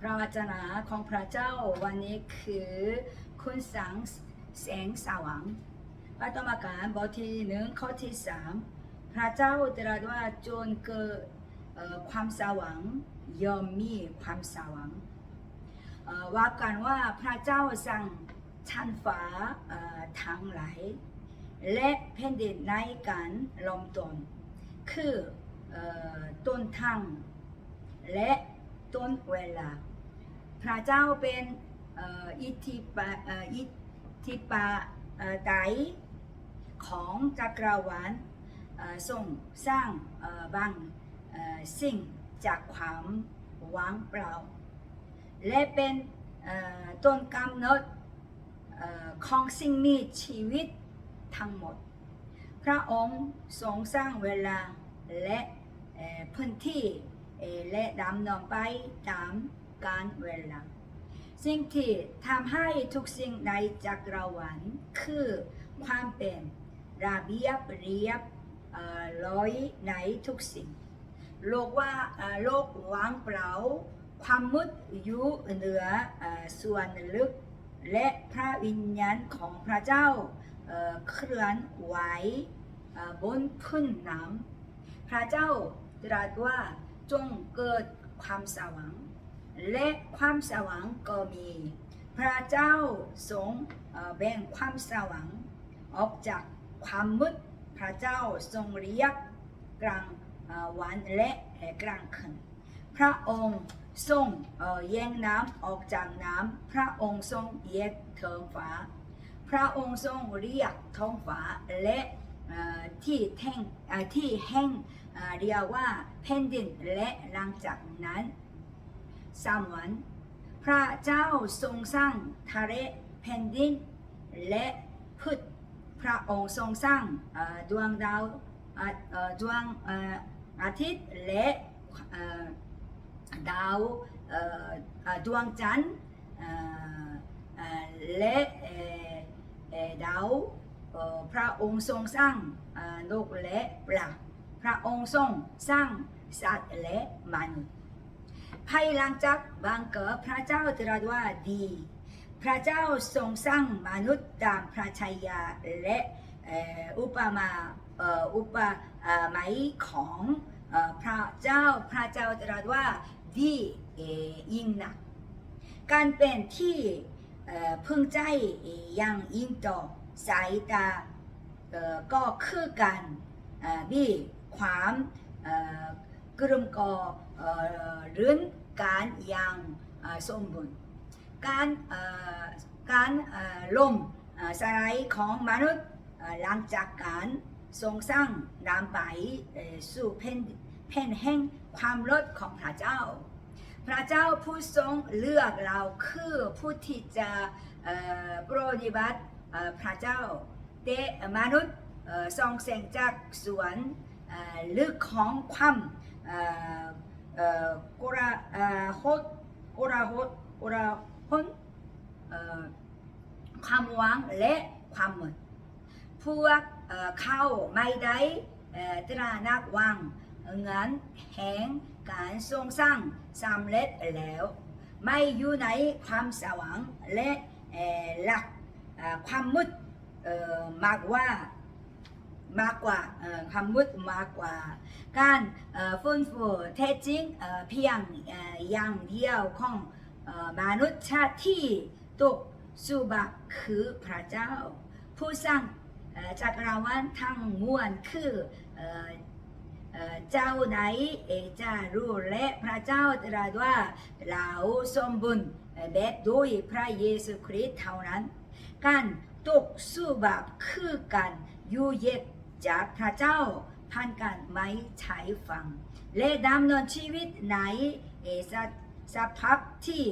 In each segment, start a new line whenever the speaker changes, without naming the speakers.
พระวจนะของพระเจ้าวันนี้คือคุณสังแสงสว่างพระธรรมการบทที่หนึ่งข้อที่สามพระเจ้าตรัสว่าจนเกิดความสว่างย่อมมีความสว่างว่ากันว่าพระเจ้าสั่งชั้นฟ้าทั้งหลและแผ่นดินในการลมต้นคืออต้นทางและต้นเวลา พระเจ้าเป็นอิทธิปะอิทธิปะไตของจักรวาลทรงสร้างบางสิ่งจากความว่างเปล่า และเป็นต้นกำเนิดของสิ่งมีชีวิตทั้งหมด พระองค์ทรงสร้างเวลาและพื้นที่และดำเนินไปตาม กาลเวลา สิ่งที่ทำให้ทุกสิ่งในจักรวาลคือความเป็นระเบียบเรียบเอ่อร้อยในทุกสิ่ง โลกว่าโลกว่างเปล่า ความมืดอยู่เหนืออส่วนลึก และพระวิญญาณของพระเจ้าเคลื่อนไหวบนพื้นน้ำพระเจ้าตรัสว่าจงเกิดความสว่าง และความสว่างก็มี พระเจ้าทรงแบ่งความสว่างออกจากความมืดพระเจ้าทรงเรียกกลางวันและกลางคืนพระองค์ทรงเอ่อแยกน้ำออกจากน้ำพระองค์ทรงแยกท้องฟ้า พระองค์ทรงเรียกท้องฟ้าและที่แท่งที่แห้งเรียกว่าแผ่นดินและหลังจากนั้น สามวัน พระเจ้าทรงสร้างทะเลแผ่นดินและพืชพระองค์ทรงสร้างดวงดาวดวงอาทิตย์และดาวดวงจันทร์และดาวพระองค์ทรงสร้างนกและปลาพระองค์ทรงสร้างสัตว์และมนุษย์ ภายหลังจากบังเกิดพระเจ้าตรัสว่าดี พระเจ้าทรงสร้างมนุษย์ตามพระชัยาและอุปมาอุปเอ่อหมายของพระเจ้าพระเจ้าตรัสว่าดียิ่งนัก การเป็นที่พึงใจย่างยิ่งต่อสายตาก็คือการมีความ เอ่อกลุ่มก่อเอ่อเรื่องการอย่างเอ่อสมบูรณ์การการล่มสลายของมนุษย์หลังจากการทรงสร้างนำไปสู่แผ่นแผ่นแห่งความรอดของพระเจ้าพระเจ้าผู้ทรงเลือกเราคือผู้ที่จะเอ่อปฏิบัติพระเจ้าแต่มนุษย์เอ่อส่องแสงจากสวนลึกของความ เอ่อเอ่อโกราเอ่อโหดโกราโหดโกราหนเอ่อความหวังและความมืดพวกเอ่อเข้า มากกว่าความมืดมากกว่า การฟื้นฟูแท้จริงเพียงอย่างเดียวของอมนุษย์ชาติที่ตกสู่บาปคือพระเจ้า ผู้สร้างจักรวาลทั้งมวลคือเอ่อเจ้าไหนเอจะรู้และพระเจ้าตรัสว่าเราสมบูรณ์แบบโดยพระเยซูคริสต์เท่านั้น การตกสู่บาปคือการอยู่แยก จากพระเจ้าผ่านการไม่ใช้ฟัง และดำเนินชีวิตในเอสสภาพที่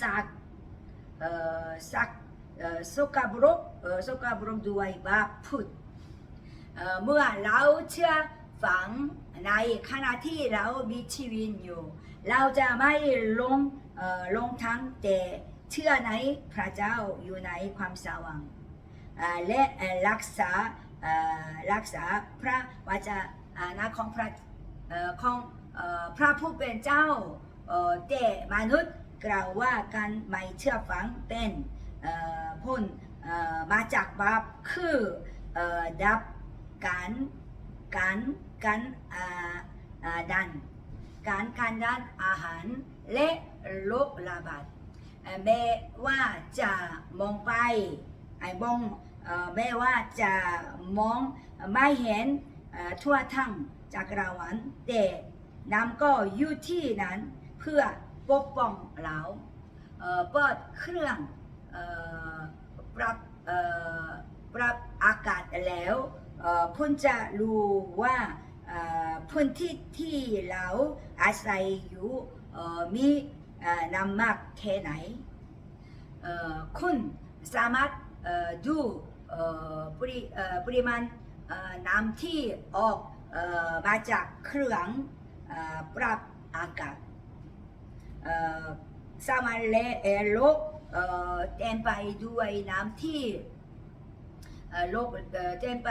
สักสักสกปรกสกปรกด้วยบาปพุทธเมื่อเราเชื่อฝังในขณะที่เรามีชีวิตอยู่ เราจะไม่ลงลงทางแต่เชื่อในพระเจ้าอยู่ในความสว่าง และรักษารักษาพระวาจนะของพระของพระผู้เป็นเจ้าเอ่อแต่มนุษย์กล่าวว่าการไม่เชื่อฟังเป็นเอ่อผลมาจากบาปคือดับการการการดันการการด้านอาหารและโรคระบาดแม้ว่าจะมองไปไอ้มอง แม้ว่าจะมองไม่เห็นทั่วทั้งจักรวาลแต่น้ำก็อยู่ที่นั้นเพื่อปกป้องเราเปิดเครื่องปรับเอ่อปรับอากาศแล้วเอ่อคุณจะรู้ว่าพื้นที่ที่เราอาศัยอยู่มีน้ำมากแค่ไหนคุณสามารถ ดูปริปริมาณน้ำที่ออกมาจากเครื่องปรับอากาศสามารถเลเอ่อโลกเต็มไปด้วยน้ำที่โลกเต็มไป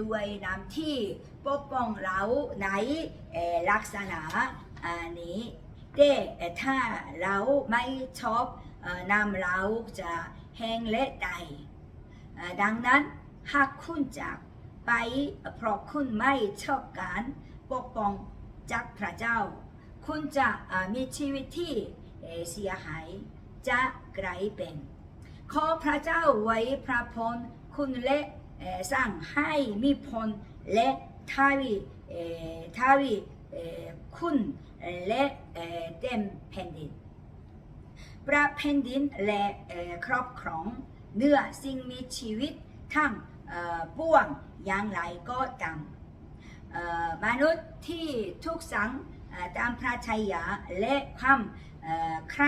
ด้วยน้ำที่ปกป้องเราในลักษณะอันนี้แต่ถ้าเราไม่ชอบน้ำเราจะ งและตายเอ่อดังนั้นหากคุณจากไปเพราะคุณไม่ชอบการปกป้องจากพระเจ้า คุณจะมีชีวิตที่เสียหายจะกลายเป็น ขอพระเจ้าไว้พระพรคุณและสร้างให้มีพรและทวีทวีคุณและเต็มแผ่นดิน พระแผ่นดินและครอบครองเนื้อสิ่งมีชีวิตทั้งเอ่อปวงอย่างไรก็ตามมนุษย์ที่ทุกสังตามพระชัยยาและความใคร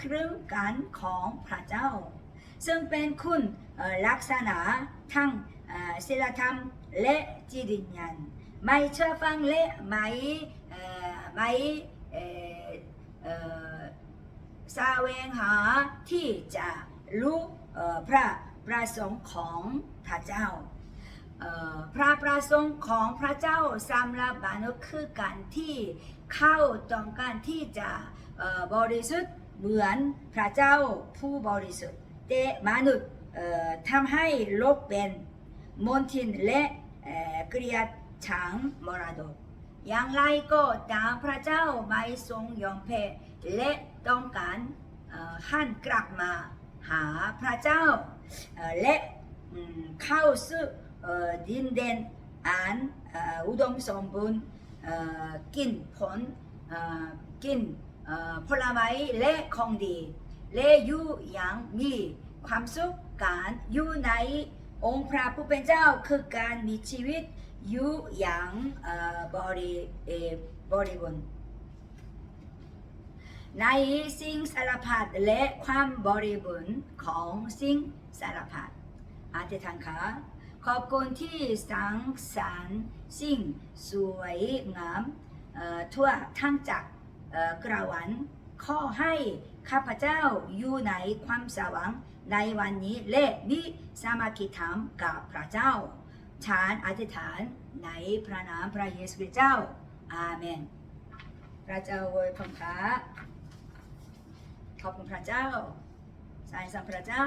ครึ่งกันของพระเจ้า ซึ่งเป็นคุณลักษณะทั้งเอ่อศีลธรรมและจิตวิญญาณไม่เชื่อฟังและไม่ไม่ เอ่อเวงหาที่จะรู้พระประสงค์ของพระเจ้าพระประสงค์ของพระเจ้าสำหรับบรรนุษย์คือการที่เข้าต้องการที่จะบริสุทธิ์เหมือนพระเจ้าผู้บริสุทธิ์แต่มนุษย์เอ่อทำให้โลกเป็นมนทินและเอ่อเกลียดชังมรดก อย่างไรก็ตามพระเจ้าไม่ทรงยอมแพ้และต้องการหันกลับมาหาพระเจ้าและเข้าสู่ดินแดนอันอุดมสมบูรณ์กินผลกินผลไม้และของดีและอยู่อย่างมีความสุขการอยู่ในองค์พระผู้เป็นเจ้าคือการมีชีวิต ยู่อย่างบริบริบูรณ์ในสิ่งสารพัดและความบริบูรณ์ของสิ่งสารพัดอาทิทางค่ะขอบคุณที่สร้างสรรค์สิ่งสวยงามทั่วทั้งจากกระวันขอให้ข้าพเจ้าอยู่ในความสว่างในวันนี้และมีสมัคคีธรรมกับพระเจ้า ฉานอธิษฐานในพระนามพระเยซูคริสต์เจ้า อาเมน พระเจ้าอวยพรค่ะขอบคุณพระเจ้าสายสัมพระเจ้า